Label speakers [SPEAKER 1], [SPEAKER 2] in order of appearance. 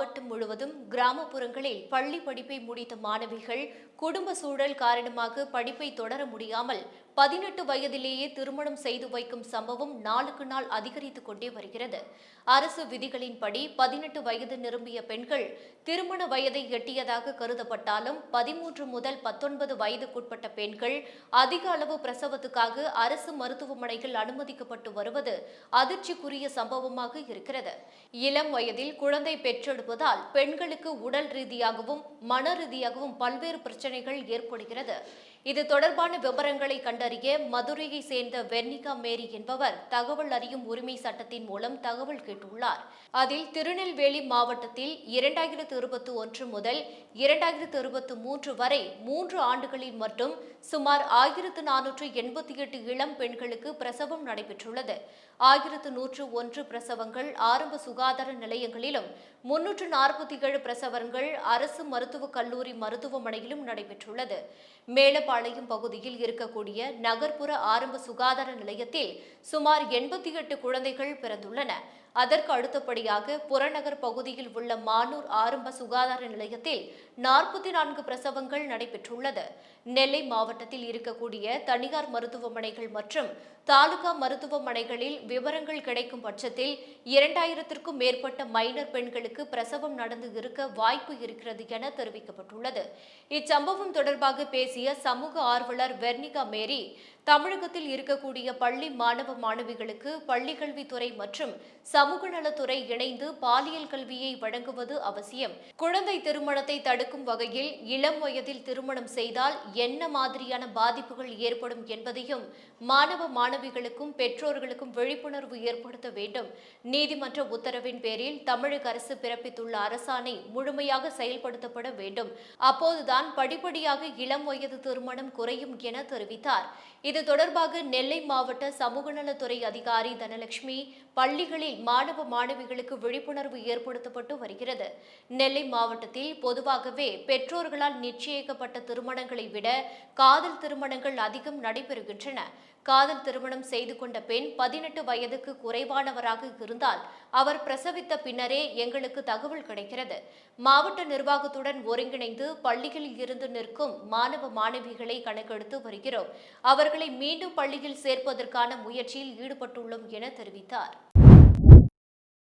[SPEAKER 1] மாவட்டம் முழுவதும் கிராமப்புறங்களில் பள்ளி படிப்பை முடித்த மாணவிகள் குடும்ப சூழல் காரணமாக படிப்பை தொடர முடியாமல் பதினெட்டு வயதிலேயே திருமணம் செய்து வைக்கும் சம்பவம் நாளுக்கு நாள் அதிகரித்துக் கொண்டே வருகிறது. அரசு விதிகளின்படி பதினெட்டு வயது நிரம்பிய பெண்கள் திருமண வயதை எட்டியதாக கருதப்பட்டாலும் பதிமூன்று முதல் பத்தொன்பது வயதுக்குட்பட்ட பெண்கள் அதிக அளவு பிரசவத்துக்காக அரசு மருத்துவமனைகள் அனுமதிக்கப்பட்டு வருவது அதிர்ச்சிக்குரிய சம்பவமாக இருக்கிறது. இளம் வயதில் குழந்தை வருவதால் பெண்களுக்கு உடல் ரீதியாகவும் மன ரீதியாகவும் பல்வேறு பிரச்சனைகள் ஏற்படுகிறது. இது தொடர்பான விவரங்களை கண்டறிய மதுரையை சேர்ந்த வெர்னிகா மேரி என்பவர் தகவல் அறியும் உரிமை சட்டத்தின் மூலம் தகவல் கேட்டுள்ளார். அதில் திருநெல்வேலி மாவட்டத்தில் இரண்டாயிரத்து இருபத்தி ஒன்று முதல் இரண்டாயிரத்து இருபத்தி மூன்று வரை மூன்று ஆண்டுகளில் மட்டும் சுமார் ஆயிரத்து நானூற்று எண்பத்தி எட்டு இளம் பெண்களுக்கு பிரசவம் நடைபெற்றுள்ளது. ஆயிரத்து நூற்று ஒன்று பிரசவங்கள் ஆரம்ப சுகாதார நிலையங்களிலும் முன்னூற்று நாற்பத்தி ஏழு பிரசவங்கள் அரசு மருத்துவக் கல்லூரி மருத்துவமனையிலும் நடைபெற்றுள்ளது. மேலப்பாளையம் பகுதியில் இருக்கக்கூடிய நகர்ப்புற ஆரம்ப சுகாதார நிலையத்தில் சுமார் எண்பத்தி எட்டு குழந்தைகள் பிறந்துள்ளன. அதற்கு அடுத்தபடியாக புறநகர் பகுதியில் உள்ள மானூர் ஆரம்ப சுகாதார நிலையத்தில் நாற்பத்தி நான்கு பிரசவங்கள் நடைபெற்றுள்ளது. நெல்லை மாவட்டத்தில் இருக்கக்கூடிய தனியார் மருத்துவமனைகள் மற்றும் தாலுகா மருத்துவமனைகளில் விவரங்கள் கிடைக்கும் பட்சத்தில் இரண்டாயிரத்திற்கும் மேற்பட்ட மைனர் பெண்களுக்கு பிரசவம் நடந்து இருக்க வாய்ப்பு இருக்கிறது என தெரிவிக்கப்பட்டுள்ளது. இச்சம்பவம் தொடர்பாக பேசிய சமூக ஆர்வலர் வெர்னிகா மேரி தமிழகத்தில் இருக்கக்கூடிய பள்ளி மாணவ மாணவிகளுக்கு பள்ளிக்கல்வித்துறை மற்றும் சமூக நலத்துறை இணைந்து பாலியல் கல்வியை வழங்குவது அவசியம். குழந்தை திருமணத்தை தடுக்கும் வகையில் இளம் வயதில் திருமணம் செய்தால் என்ன மாதிரியான பாதிப்புகள் ஏற்படும் என்பதையும் மாணவ மாணவிகளுக்கும் பெற்றோர்களுக்கும் விழிப்புணர்வு ஏற்படுத்த வேண்டும். நீதிமன்ற உத்தரவின் பேரில் தமிழக அரசு பிறப்பித்துள்ள அரசாணை முழுமையாக செயல்படுத்தப்பட வேண்டும். அப்போதுதான் படிப்படியாக இளம் வயது திருமணம் குறையும் என தெரிவித்தார். இது தொடர்பாக நெல்லை மாவட்ட சமூக நலத்துறை அதிகாரி தனலட்சுமி பள்ளிகளில் மாணவ மாணவிகளுக்கு விழிப்புணர்வு ஏற்படுத்தப்பட்டு வருகிறது. நெல்லை மாவட்டத்தில் பொதுவாகவே பெற்றோர்களால் நிச்சயிக்கப்பட்ட திருமணங்களை விட காதல் திருமணங்கள் அதிகம் நடைபெறுகின்றன. காதல் திருமணம் செய்து கொண்ட பெண் பதினெட்டு வயதுக்கு குறைவானவராக இருந்தால் அவர் பிரசவித்த பின்னரே எங்களுக்கு தகவல் கிடைக்கிறது. மாவட்ட நிர்வாகத்துடன் ஒருங்கிணைந்து பள்ளிகளில் இருந்து நிற்கும் மாணவ மாணவிகளை கணக்கெடுத்து வருகிறோம். அவர்களை மீண்டும் பள்ளியில் சேர்ப்பதற்கான முயற்சியில் ஈடுபட்டுள்ளோம் என தெரிவித்தார்.